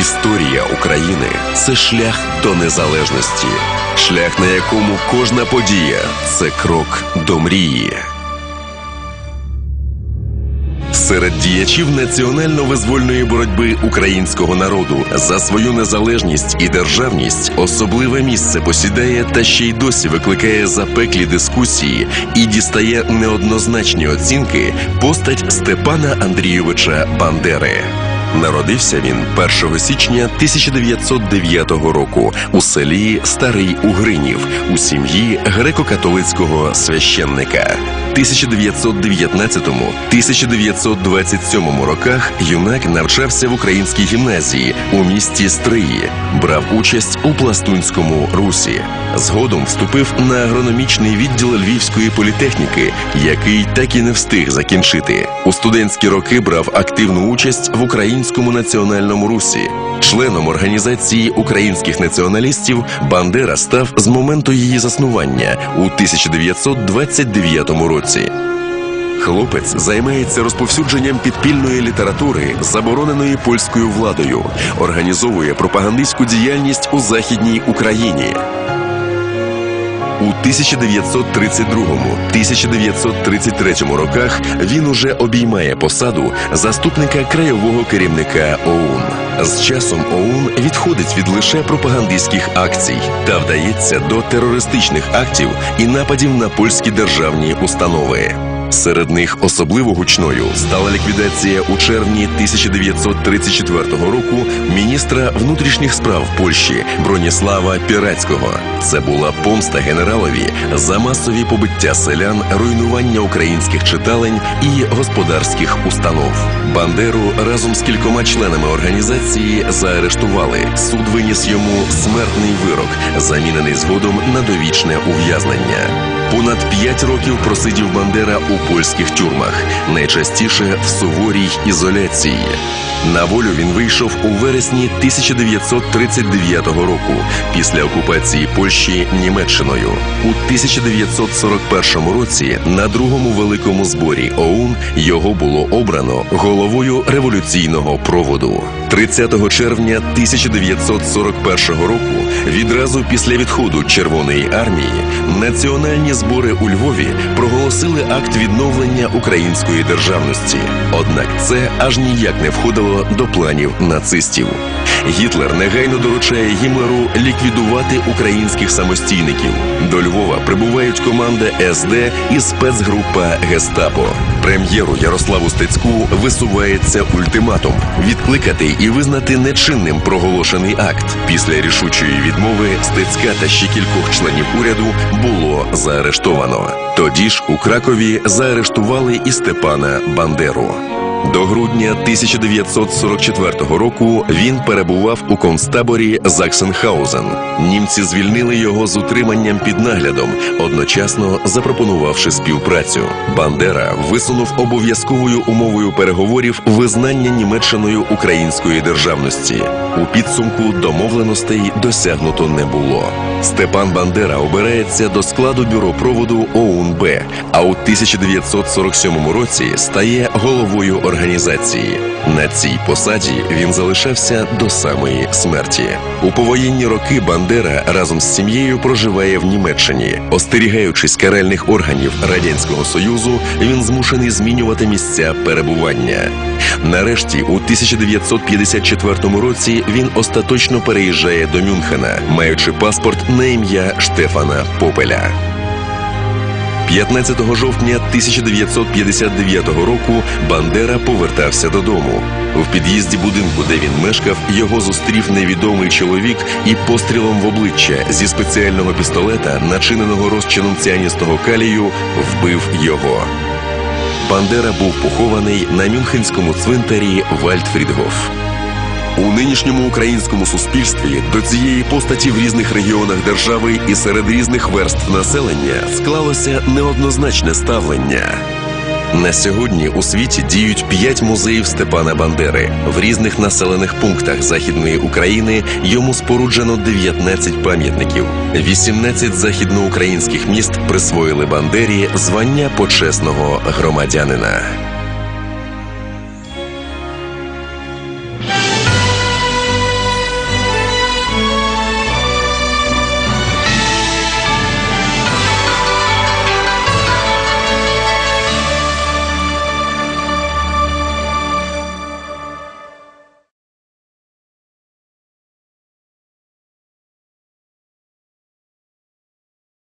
Історія України це шлях до незалежності, шлях, на якому кожна подія це крок до мрії. Серед діячів національно-визвольної боротьби українського народу за свою незалежність і державність особливе місце посідає та ще й досі викликає запеклі дискусії і дістає неоднозначні оцінки постать Степана Андрійовича Бандери. Народився він 1 січня 1909 року у селі Старий Угринів у сім'ї греко-католицького священника. 1919-1927 роках юнак навчався в українській гімназії у місті Стриї, брав участь у пластунському русі. Згодом вступив на агрономічний відділ Львівської політехніки, який так і не встиг закінчити. У студентські роки брав активну участь в українському національному русі. Членом організації українських націоналістів Бандера став з моменту її заснування у 1929 році. Хлопець займається розповсюдженням підпільної літератури, забороненої польською владою, організовує пропагандистську діяльність у Західній Україні. У 1932-1933 роках він уже обіймає посаду заступника краєвого керівника ОУН. З часом ОУН відходить від лише пропагандистських акцій та вдається до терористичних актів і нападів на польські державні установи. Серед них особливо гучною стала ліквідація у червні 1934 року міністра внутрішніх справ Польщі Броніслава Пірацького. Це була помста генералові за масові побиття селян, руйнування українських читалень і господарських установ. Бандеру разом з кількома членами організації заарештували. Суд виніс йому смертний вирок, замінений згодом на довічне ув'язнення. Понад п'ять років просидів Бандера у польських тюрмах, найчастіше в суворій ізоляції. На волю він вийшов у вересні 1939 року після окупації Польщі Німеччиною. У 1941 році на другому великому зборі ОУН його було обрано головою революційного проводу. 30 червня 1941 року, відразу після відходу Червоної армії, національні збори у Львові проголосили акт відновлення української державності. Однак це аж ніяк не входило до планів нацистів. Гітлер негайно доручає Гімлеру ліквідувати українських самостійників. До Львова прибувають команда СД і спецгрупа Гестапо. Прем'єру Ярославу Стецьку висувається ультиматум відкликати і визнати нечинним проголошений акт. Після рішучої відмови Стецька та ще кількох членів уряду було заарештовано. Тоді ж у Кракові заарештували і Степана Бандеру. До грудня 1944 року він перебував у концтаборі Заксенхаузен. Німці звільнили його з утриманням під наглядом, одночасно запропонувавши співпрацю. Бандера висунув обов'язковою умовою переговорів визнання Німеччиною української державності. У підсумку домовленостей досягнуто не було. Степан Бандера обирається до складу бюро проводу ОУН-Б, а у 1947 році стає головою організації. На цій посаді він залишався до самої смерті. У повоєнні роки Бандера разом з сім'єю проживає в Німеччині. Остерігаючись каральних органів радянського союзу, він змушений змінювати місця перебування. Нарешті, у 1954 році він остаточно переїжджає до Мюнхена, маючи паспорт на ім'я Штефана Попеля. 15 жовтня 1959 року Бандера повертався додому. В під'їзді будинку, де він мешкав, його зустрів невідомий чоловік і пострілом в обличчя зі спеціального пістолета, начиненого розчином ціаністого калію, вбив його. Бандера був похований на Мюнхенському цвинтарі Вальдфрідгоф. У нинішньому українському суспільстві до цієї постаті в різних регіонах держави і серед різних верств населення склалося неоднозначне ставлення. На сьогодні у світі діють п'ять музеїв Степана Бандери. В різних населених пунктах Західної України йому споруджено 19 пам'ятників. 18 західноукраїнських міст присвоїли Бандері звання почесного громадянина.